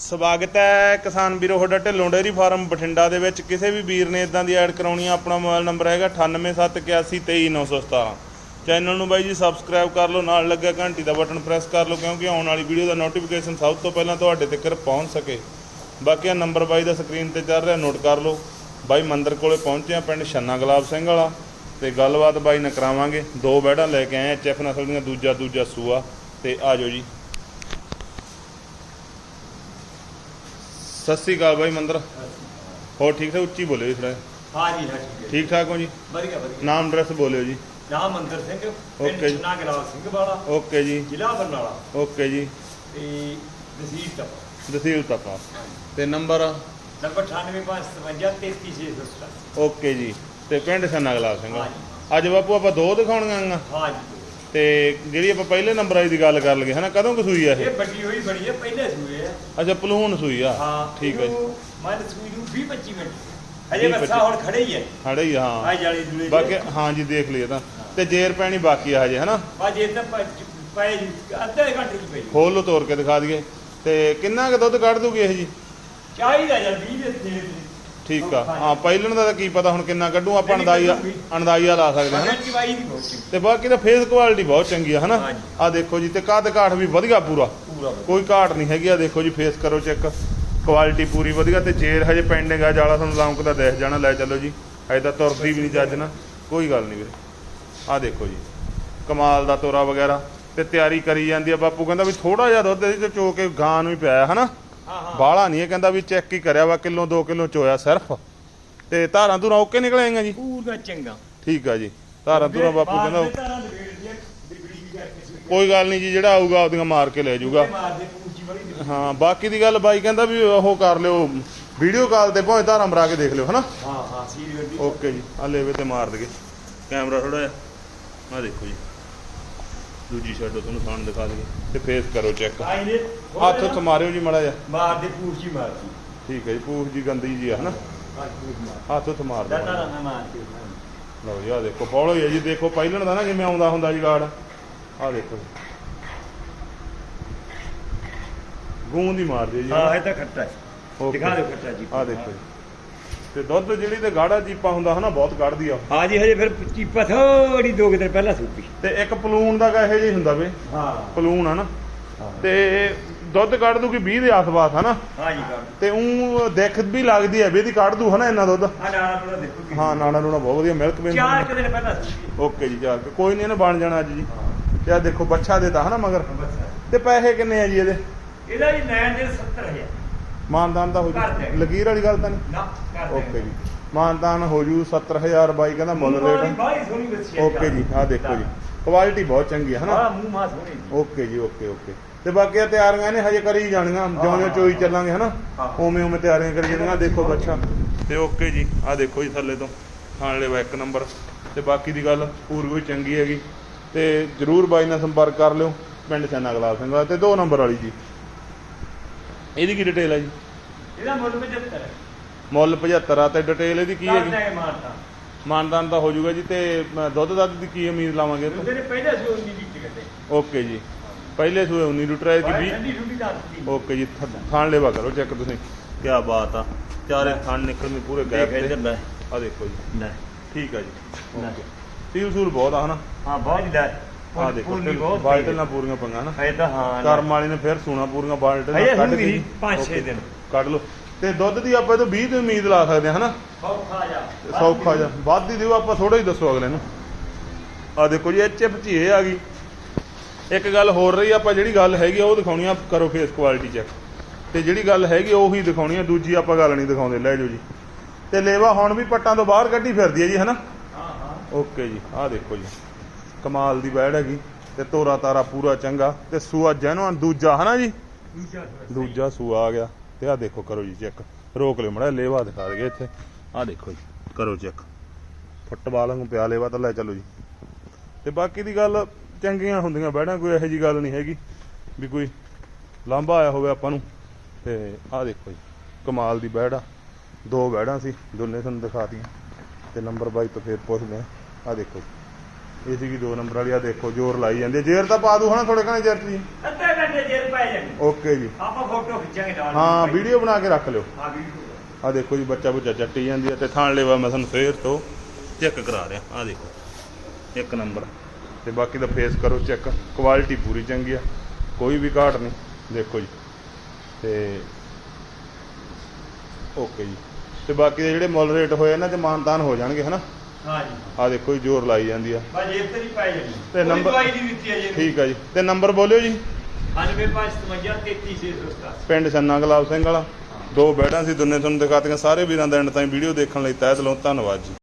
ਸਵਾਗਤ ਹੈ ਕਿਸਾਨ ਵੀਰੋ, ਤੁਹਾਡਾ ਢਿੱਲੋਂ ਡੇਅਰੀ ਫਾਰਮ ਬਠਿੰਡਾ ਦੇ ਵਿੱਚ। ਕਿਸੇ ਵੀ ਵੀਰ ਨੇ ਇਦਾਂ ਦੀ ਐਡ ਕਰਾਉਣੀ ਆ, ਆਪਣਾ ਮੋਬਾਈਲ ਨੰਬਰ ਹੈਗਾ 9871823917 ਚੈਨਲ ਨੂੰ ਬਾਈ ਜੀ ਸਬਸਕ੍ਰਾਈਬ ਕਰ ਲਓ, ਨਾਲ ਲੱਗਿਆ ਘੰਟੀ ਦਾ ਬਟਨ ਪ੍ਰੈਸ ਕਰ ਲਓ, ਕਿਉਂਕਿ ਆਉਣ ਵਾਲੀ ਵੀਡੀਓ ਦਾ ਨੋਟੀਫਿਕੇਸ਼ਨ ਸਭ ਤੋਂ ਪਹਿਲਾਂ ਤੁਹਾਡੇ ਤੱਕ ਪਹੁੰਚ ਸਕੇ। ਬਾਕੀ ਆ ਨੰਬਰ ਬਾਈ ਦਾ ਸਕਰੀਨ ਤੇ ਚੱਲ ਰਿਹਾ ਨੋਟ ਕਰ ਲਓ। ਬਾਈ ਮੰਦਰ ਕੋਲੇ ਪਹੁੰਚੇ ਆ, ਪਿੰਡ ਛੰਨਾ ਗੁਲਾਬ ਸਿੰਘ ਵਾਲਾ। ਤੇ ਗੱਲਬਾਤ ਬਾਈ ਨਾਲ ਕਰਾਵਾਂਗੇ। ਦੋ ਬੈੜਾਂ ਲੈ ਕੇ ਆਏ ਆ, ਚੈਫ ਨਸਲ ਦੀਆਂ ਦੂਜਾ ਦੂਜਾ ਸੂਆ। ਤੇ ਆਜੋ ਜੀ। ਸਤਿ ਸ੍ਰੀ ਅਕਾਲ। ਬਾਈ ਮੰਦਰ ਹੋਰ ਠੀਕ ਠਾਕ? ਉੱਚੀ ਬੋਲਿਓ ਜੀ ਥੋੜਾ ਹਾਂ ਜੀ ਹਾਂ ਠੀਕ ਹੈ ਠੀਕ ਠਾਕ ਹੋ ਜੀ? ਵਧੀਆ ਵਧੀਆ। ਨਾਮ ਐਡਰੈਸ ਬੋਲਿਓ ਜੀ। ਨਾਮ ਮੰਦਰ ਸਿੰਘ ਪਿੰਡ ਜੀ। ਨਾਗਰਾਲ ਸਿੰਘ ਵਾਲਾ। ਓਕੇ ਜੀ। ਜ਼ਿਲ੍ਹਾ ਬਰਨਾਲਾ। ਓਕੇ ਜੀ। ਤੇ ਤਹਿਸੀਲ ਟੱਪਾ ਦਸੀਲ ਤੱਕਾ ਤੇ ਨੰਬਰ? ਨੰਬਰ 9855333670 ਓਕੇ ਜੀ। ਤੇ ਪਿੰਡ ਸੰਨਾ ਗਲਾਬ ਸਿੰਘ। ਹਾਂ ਅੱਜ ਬਾਪੂ ਆਪਾਂ ਦੋ ਦਿਖਾਉਣੀਆਂ ਆ ਹਾਂ ਜੀ। ਤੇ ਜਿਹੜੀ ਆਪਾਂ ਪਹਿਲੇ ਨੰਬਰ ਆਈ ਦੀ ਗੱਲ ਕਰ ਲਗੇ ਹਨਾ? ਕਦੋਂ ਕੁ ਸੂਈ ਆ ਇਹ? ਇਹ ਵੱਡੀ ਹੋਈ ਬਣੀ ਹੈ ਪਹਿਲੇ ਸੂਏ ਆ। ਅੱਛਾ ਪਲੂਨ ਸੂਈ ਆ। ਹਾਂ ਠੀਕ ਹੈ ਜੀ। ਮੈਂ ਸੂਈ ਨੂੰ 20 25 ਮਿੰਟ। 20 ਬੱਸਾ ਹੁਣ ਖੜੇ ਹੀ ਹੈ ਖੜੇ ਹੀ ਆ, ਹਾਂ। ਆ ਜਾਲੀ ਦੂਲੇ ਬਾਕੀ ਹਾਂ ਜੀ ਦੇਖ ਲਈਏ ਤਾਂ। ਤੇ ਜੇਰ ਪੈਣੀ ਬਾਕੀ ਆ ਹਜੇ ਹਨਾ? ਬਾਜੇ ਤਾਂ ਪ- ਪਏ ਜੀ ਅੱਧੇ ਘੰਟੇ ਚ ਪਈ। ਖੋਲ ਲੋ ਤੋੜ ਕੇ ਦਿਖਾ ਦਈਏ। ਤੇ ਕਿੰਨਾ ਕੁ ਦੁੱਧ ਕੱਢ ਦੂਗੀ ਇਹ ਜੀ? ਚਾਹੀਦਾ ਜਾਂ 20 ਦੇ ਦੇ ਠੀਕ ਆ। ਹਾਂ ਪਹਿਲਣ ਦਾ ਤਾਂ ਕੀ ਪਤਾ ਹੁਣ ਕਿੰਨਾ ਕੱਢੂ ਆਪਾਂ ਅੰਦਾਜ਼ਾ ਅੰਦਾਜ਼ਾ ਲਾ ਸਕਦੇ ਹਾਂ ਬਹੁਤ ਚੰਗੀ। ਤੇ ਬਾਕੀ ਤਾਂ ਫੇਸ ਕੁਆਲਿਟੀ ਬਹੁਤ ਚੰਗੀ ਆ ਹਨਾ। ਆ ਦੇਖੋ ਜੀ ਤੇ ਕੱਦ ਕਾਠ ਵੀ ਵਧੀਆ ਪੂਰਾ। ਕੋਈ ਘਾਟ ਨਹੀਂ ਹੈਗੀ ਆ ਦੇਖੋ ਜੀ ਫੇਸ ਕਰੋ ਚੈੱਕ ਕੁਆਲਿਟੀ ਪੂਰੀ ਵਧੀਆ ਤੇ ਜੇਰ ਹਜੇ ਪੈਂਡਿੰਗ ਆ ਜਾਲਾ ਤੁਹਾਨੂੰ ਲੌਂਕ ਦਾ ਦੇਖ ਜਾਣਾ ਲੈ ਚੱਲੋ ਜੀ। ਤਾਂ ਤੁਰਦੀ ਵੀ ਨਹੀਂ ਚੱਜ ਨਾ ਕੋਈ ਗੱਲ ਨਹੀਂ ਵੀਰੇ। ਆ ਦੇਖੋ ਜੀ ਕਮਾਲ ਦਾ ਤੋਰਾ ਵਗੈਰਾ। ਤੇ ਤਿਆਰੀ ਕਰੀ ਜਾਂਦੀ ਆ ਬਾਪੂ ਕਹਿੰਦਾ ਵੀ ਥੋੜਾ ਜਿਹਾ ਦੁੱਧ ਇਹਦੇ ਚ ਕੇ ਗਾਂ ਨੂੰ ਹੀ ਪਿਆ ਹਨਾ? ਬਾਹਲਾ ਨਹੀਂ ਇਹ ਕਹਿੰਦਾ ਵੀ ਚੈੱਕ ਹੀ ਕਰਿਆ ਵਾ ਕਿਲੋ 2 ਕਿਲੋ ਚੋਇਆ ਸਿਰਫ। ਤੇ ਧਾਰਾਂ ਧੂਰਾਂ ਓਕੇ ਨਿਕਲੇਗਾ ਜੀ? ਪੂਰਾ ਚੰਗਾ ਠੀਕ ਆ ਜੀ। ਧਾਰਾਂ ਧੂਰਾਂ ਬਾਪੂ ਕਹਿੰਦਾ ਕੋਈ ਗੱਲ ਨਹੀਂ ਜੀ ਜਿਹੜਾ ਆਊਗਾ ਉਹਦੀਆਂ ਮਾਰ ਕੇ ਲੈ ਜਾਊਗਾ। ਹਾਂ ਬਾਕੀ ਦੀ ਗੱਲ ਬਾਈ ਕਹਿੰਦਾ ਵੀ ਉਹ ਕਰ ਲਿਓ ਵੀਡੀਓ ਕਾਲ ਤੇ ਭਾਵੇਂ ਧਾਰਾਂ ਮਰਾ ਕੇ ਦੇਖ ਲਿਓ ਹਨਾ? ਹਾਂ ਹਾਂ ਸੀਰੀਅਲ ਓਕੇ ਜੀ ਆ ਲੈਵੇ ਤੇ ਮਾਰ ਦਗੇ ਕੈਮਰਾ ਥੋੜਾ ਜਿਹਾ ਆ ਦੇਖੋ ਜੀ। ਦੂਜੀ ਤੋਂ ਤੁਹਾਨੂੰ ਸਾਨ ਦਿਖਾ ਦਈਏ ਤੇ ਫੇਸ ਕਰੋ ਚੈੱਕ ਹੱਥ ਉੱਥੇ ਮਾਰਿਓ ਜੀ ਮੜਾ ਜਾ ਮਾਰਦੇ ਪੂੰਜੀ ਮਾਰਦੀ ਠੀਕ ਹੈ ਜੀ ਪੂਛ ਜੀ ਗੰਦੀ ਜੀ ਆ ਹਨਾ? ਮਾਰ। ਹੱਥ ਉੱਥੇ ਮਾਰ ਡਾਟਾ ਦਿਓ ਨਾ ਮਾਰਦੇ ਲਓ ਜੀ ਆ ਦੇਖੋ ਬੋਲੋ ਹੀ ਹੈ ਜੀ ਦੇਖੋ ਪਹਿਲਣ ਦਾ ਨਾ ਕਿਵੇਂ ਆਉਂਦਾ ਹੁੰਦਾ ਜੀ ਗਾਰਡ ਆ ਦੇਖੋ ਜੀ। ਗੂੰਦ ਹੀ ਮਾਰਦੀ ਜੀ ਹਾਂ ਇਹ ਤਾਂ ਖੱਟਾ ਹੈ. ਦਿਖਾ ਦਿਓ ਖੱਟਾ ਜੀ। ਆ ਦੇਖੋ ਜੀ। ਤੇ ਦੁੱਧ ਜਿਹੜੀ ਤੇ ਗਾੜਾ ਜੀਪਾ ਹੁੰਦਾ ਹਨਾ ਬਹੁਤ ਕੱਢਦੀ ਆ ਹਾਂ ਜੀ ਹਜੇ ਫਿਰ ਚੀਪਾ ਥੋੜੀ ਦੋ ਕੁ ਦਿਨ ਪਹਿਲਾਂ ਸੂਪੀ ਤੇ ਇੱਕ ਪਲੂਨ ਦਾ ਕਾ ਇਹੋ ਜਿਹਾ ਹੀ ਹੁੰਦਾ ਵੇ ਹਾਂ। ਪਲੂਨ ਆ ਨਾ ਹਾਂ। ਤੇ ਦੁੱਧ ਕੱਢ ਦੂਗੀ 20 ਦੇ ਆਸ-ਪਾਸ ਹਨਾ। ਹਾਂ ਜੀ ਤੇ ਉਹ ਦੇਖ ਵੀ ਲੱਗਦੀ ਹੈ ਵੀ ਇਹਦੀ ਕੱਢ ਦੂ ਹਨਾ ਇੰਨਾ ਦੁੱਧ। ਆ ਡਾਣਾ ਥੋੜਾ ਦੇਖੋ ਕੀ ਹਾਂ ਨਾੜਾ ਨੂੜਾ ਬਹੁਤ ਵਧੀਆ ਮਿਲਕ ਵੀ ਚਾਰ ਕੁ ਦਿਨ ਪਹਿਲਾਂ ਓਕੇ ਜੀ ਚਾਰ ਕੁ। ਕੋਈ ਨਹੀਂ ਇਹਨੇ ਬਣ ਜਾਣਾ ਅੱਜ ਜੀ। ਤੇ ਆ ਦੇਖੋ ਬੱਚਾ ਦੇਤਾ ਹਨਾ ਮਗਰ। ਤੇ ਪੈਸੇ ਕਿੰਨੇ ਆ ਜੀ ਇਹਦੇ? ਇਹਦਾ ਜੀ ਲੈਣ ਦੇ 70000 ਮਾਨਦਾਨ ਦਾ ਹੋ ਜੂ। ਲਕੀਰ ਵਾਲੀ ਗੱਲ ਤਾਂ ਨਹੀਂ? ਨਾ ਓਕੇ ਜੀ। ਮਾਨਦਾਨ ਹੋ ਜੂ 70000 ਬਾਈ ਕਹਿੰਦਾ ਮੁੱਲ ਰੇਟ। ਓਕੇ ਜੀ ਆ ਦੇਖੋ ਜੀ। ਕੁਆਲਿਟੀ ਬਹੁਤ ਚੰਗੀ ਹੈ ਹਨਾ? ਹਾਂ ਮੂੰਹ ਮਾ ਸੋਹਣੀ ਜੀ। ਓਕੇ ਜੀ ਓਕੇ ਓਕੇ। ਤੇ ਬਾਕੀ ਤਿਆਰੀਆਂ ਨੇ ਹਜੇ ਕਰੀ ਜਾਣੀਆਂ ਜਿਉਂ ਜਿਉਂ ਚੋਈ ਚੱਲਾਂਗੇ ਹਨਾ। ਉਵੇਂ ਉਵੇਂ ਤਿਆਰੀਆਂ ਕਰੀ ਜਾਣੀਆਂ ਦੇਖੋ ਬੱਚਾ। ਤੇ ਓਕੇ ਜੀ ਆ ਦੇਖੋ ਜੀ ਥੱਲੇ ਤੋਂ। ਖਾਣ ਲਿਆ ਇੱਕ ਨੰਬਰ। ਤੇ ਬਾਕੀ ਦੀ ਗੱਲ ਪੂਰੀ ਵੀ ਚੰਗੀ ਹੈਗੀ। ਤੇ ਜਰੂਰ ਬਾਈ ਨਾਲ ਸੰਪਰਕ ਕਰ ਲਿਓ। ਪਿੰਡ ਚੰਨਾ ਗਲਾਬ ਸਿੰਘ ਵਾਲਾ। ਤੇ ਦੋ ਨੰਬਰ ਵਾਲੀ ਜੀ। ਇਹਦੀ ਕੀ ਡਿਟੇਲ ਹੈ ਜੀ? ਇਹਦਾ ਮੁੱਲ 75 ਹੈ। ਮੁੱਲ 75 ਆ ਤੇ ਡਿਟੇਲ ਇਹਦੀ ਕੀ ਦਾਂਗੇ ਮਾਰਤਾ। ਮਾਨਦਾਨ ਤਾਂ ਹੋ ਜਾਊਗਾ ਜੀ ਤੇ ਅਮ, ਦੁੱਧ ਦੱਧ ਦੀ ਕੀ ਉਮੀਦ ਲਾਵਾਂਗੇ ਇਹ ਤੋਂ? ਉਹਦੇ ਨੇ ਪਹਿਲਾਂ ਸੀ ਉਨੀ ਦੀ ਟਿਕਟ ਓਕੇ ਜੀ। ਪਹਿਲੇ ਸੂਏ 19 ਲੀਟਰ ਹੈ ਕਿ 20 ਠੰਡੀ ਠੰਡੀ ਦੱਸਦੀ ਓਕੇ ਜੀ ਥ- ਥਾਣ ਲੈਵਾ ਕਰੋ ਚੈੱਕ ਤੁਸੀਂ। ਕੀ ਬਾਤ ਆ। ਚਾਰੇ ਥਾਣ ਨਿਕਲਣੇ ਪੂਰੇ ਗੈਪ ਤੇ। ਆ ਦੇਖੋ ਜੀ। ਲੈ। ਠੀਕ ਆ ਜੀ। ਲੈ। ਓਕੇ। ਸੀਲ ਸੂਲ ਬਹੁਤ ਆ ਹਨਾ? ਹਾਂ ਬਹੁਤ ਹੀ ਲੈ। ਆ ਦੇਖੋ ਪੂਰੀ ਬਹੁਤ ਬਾਲਟੇ ਨਾਲ ਪੂਰੀਆਂ ਪੰਗਾ ਨਾ। ਹੈ ਤਾਂ ਹਾਂ ਕਰਮ ਵਾਲੀ ਨੇ ਫਿਰ ਸੂਣਾ ਪੂਰੀਆਂ ਬਾਲਟੇ ਨਾਲ ਕੱਢ ਕੇ। ਨਹੀਂ, ਪੰਜ ਛੇ ਓਕੇ, ਦਿਨ। ਕੱਢ ਲਓ। ਤੇ ਦੁੱਧ ਦੀ ਆਪਾਂ ਇਹ ਤੋਂ 20 ਦੀ ਉਮੀਦ ਲਾ ਸਕਦੇ ਹਾਂ ਹਨਾ? ਸੌਖਾ ਜਾ। ਸੌਖਾ ਜਿਹਾ ਵੱਧ ਹੀ ਦਿਓ ਆਪਾਂ ਥੋੜਾ ਹੀ ਦੱਸੋ ਅਗਲੇ ਨੂੰ। ਆ ਦੇਖੋ ਜੀ ਐਚ ਐਫ ਚ ਇਹ ਆ ਗਈ। ਇੱਕ ਗੱਲ ਹੋਰ ਰਹੀ ਆਪਾਂ ਜਿਹੜੀ ਗੱਲ ਹੈਗੀ ਆ ਉਹ ਦਿਖਾਉਣੀ ਆ ਕਰੋ ਫੇਸ ਕੁਆਲਿਟੀ ਚੈੱਕ ਤੇ ਜਿਹੜੀ ਗੱਲ ਹੈਗੀ ਉਹੀ ਦਿਖਾਉਣੀ ਆ ਦੂਜੀ ਆਪਾਂ ਗੱਲ ਨਹੀਂ ਦਿਖਾਉਂਦੇ ਲੈ ਜਾਓ ਜੀ। ਤੇ ਲੇਵਾ ਹੁਣ ਵੀ ਪੱਟਾਂ ਤੋਂ ਬਾਹਰ ਕੱਢੀ ਫਿਰਦੀ ਹੈ ਜੀ ਹਨਾ? ਹਾਂ ਹਾਂ। ਓਕੇ ਜੀ ਆਹ ਦੇਖੋ ਜੀ। ਕਮਾਲ ਦੀ ਬੈੜ ਹੈਗੀ ਤੇ ਤੋਰਾ ਤਾਰਾ ਪੂਰਾ ਚੰਗਾ ਤੇ ਸੂਆ ਜੈਨੂਅਨ ਦੂਜਾ ਹਨਾ ਜੀ? ਦੂਜਾ ਦੂਜਾ ਸੂਆ ਆ ਗਿਆ ਤੇ ਆਹ ਦੇਖੋ ਕਰੋ ਜੀ ਚੈੱਕ ਰੋਕ ਲਿਓ ਮੜਾ ਲੇਵਾ ਦਿਖਾ ਦਗੇ ਇੱਥੇ। ਆਹ ਦੇਖੋ ਜੀ ਕਰੋ ਚੈੱਕ ਫੁੱਟਬਾਲ ਵਾਂਗੂ ਪਿਆ ਲੇਵਾ ਤਾਂ ਲੈ ਚਲੋ ਜੀ। ਤੇ ਬਾਕੀ ਦੀ ਗੱਲ ਚੰਗੀਆਂ ਹੁੰਦੀਆਂ ਬੈੜਾਂ ਕੋਈ ਇਹੋ ਜੀ ਗੱਲ ਨਹੀਂ ਹੈਗੀ ਵੀ ਕੋਈ ਲਾਂਭਾ ਆਇਆ ਹੋਵੇ ਆਪਾਂ ਨੂੰ। ਤੇ ਆਹ ਦੇਖੋ ਜੀ ਕਮਾਲ ਦੀ ਬੈੜ ਆ। ਦੋ ਬੈੜਾਂ ਸੀ ਦੋਨੇ ਤੁਹਾਨੂੰ ਦਿਖਾਤੀਆਂ ਤੇ ਨੰਬਰ ਬਾਈ ਤੋਂ ਫੇਰ ਪੁੱਛਦੇ ਆ ਆਹ ਦੇਖੋ ਜੀ। ਇਹ ਸੀਗੀ ਦੋ ਨੰਬਰ ਵਾਲੀ ਆ ਦੇਖੋ ਜ਼ੋਰ ਲਾਈ ਜਾਂਦੀ ਆ। ਜੇਰ ਤਾਂ ਪਾ ਦੂ ਹਨਾ ਥੋੜੇ ਘਣੇ ਜੇਰ ਜੀ। ਅੱਧੇ ਘੰਟੇ ਜੇਰ ਪੈ ਜਾਣੀ ਓਕੇ ਜੀ। ਆਪਾਂ ਫੋਟੋ ਖਿੱਚਾਂਗੇ ਨਾਲ। ਹਾਂ ਵੀਡੀਓ ਬਣਾ ਕੇ ਰੱਖ ਲਿਓ। ਹਾਂ ਵੀਡੀਓ ਆ ਦੇਖੋ ਜੀ ਬੱਚਾ ਬੁੱਚਾ ਚੱਟੀ ਜਾਂਦੀ ਹੈ ਤੇ ਥਾਣ ਲੈਵਾ ਮੈਂ ਤੁਹਾਨੂੰ ਫੇਰ ਤੋਂ ਚੈੱਕ ਕਰਾ ਰਿਹਾ। ਆ ਦੇਖੋ ਇੱਕ ਨੰਬਰ। ਤੇ ਬਾਕੀ ਦਾ ਫੇਸ ਕਰੋ ਚੈੱਕ। ਕੁਆਲਿਟੀ ਪੂਰੀ ਚੰਗੀ ਆ। ਕੋਈ ਵੀ ਘਾਟ ਨਹੀਂ। ਦੇਖੋ ਜੀ। ਤੇ ਓਕੇ ਜੀ। ਤੇ ਬਾਕੀ ਦੇ ਜਿਹੜੇ ਮੁੱਲ ਰੇਟ ਹੋਏ ਇਹਨਾਂ ਤੇ ਮਾਨਤਾਨ ਹੋ ਜਾਣਗੇ ਹਨਾ? ਹਾਂ ਜੀ ਆ ਦੇਖੋ ਜੀ ਜ਼ੋਰ ਲਾਈ ਜਾਂਦੀ ਆ। ਬਸ ਜੇਬ ਤੇ ਨਹੀਂ ਪੈ ਜਾਣੀ ਤੇ ਨੰਬਰ- ਦਵਾਈ ਦੀ ਦਿੱਤੀ ਹੈ ਜੀ ਠੀਕ ਆ ਜੀ। ਤੇ ਨੰਬਰ ਬੋਲਿਓ ਜੀ। 9555 ਪਿੰਡ ਛੰਨਾ ਗੁਲਾਬ ਸਿੰਘ ਵਾਲਾ। ਦੋ ਬੈਡਾਂ ਸੀ ਦੋਨੇ ਤੁਹਾਨੂੰ ਦਿਖਾਤੀਆਂ। ਸਾਰੇ ਵੀਰਾਂ ਦਾ ਐਂਡ ਤਾਈਂ ਵੀਡੀਓ ਦੇਖਣ ਲਈ ਤਹਿ ਦਿਲੋਂ ਧੰਨਵਾਦ ਜੀ।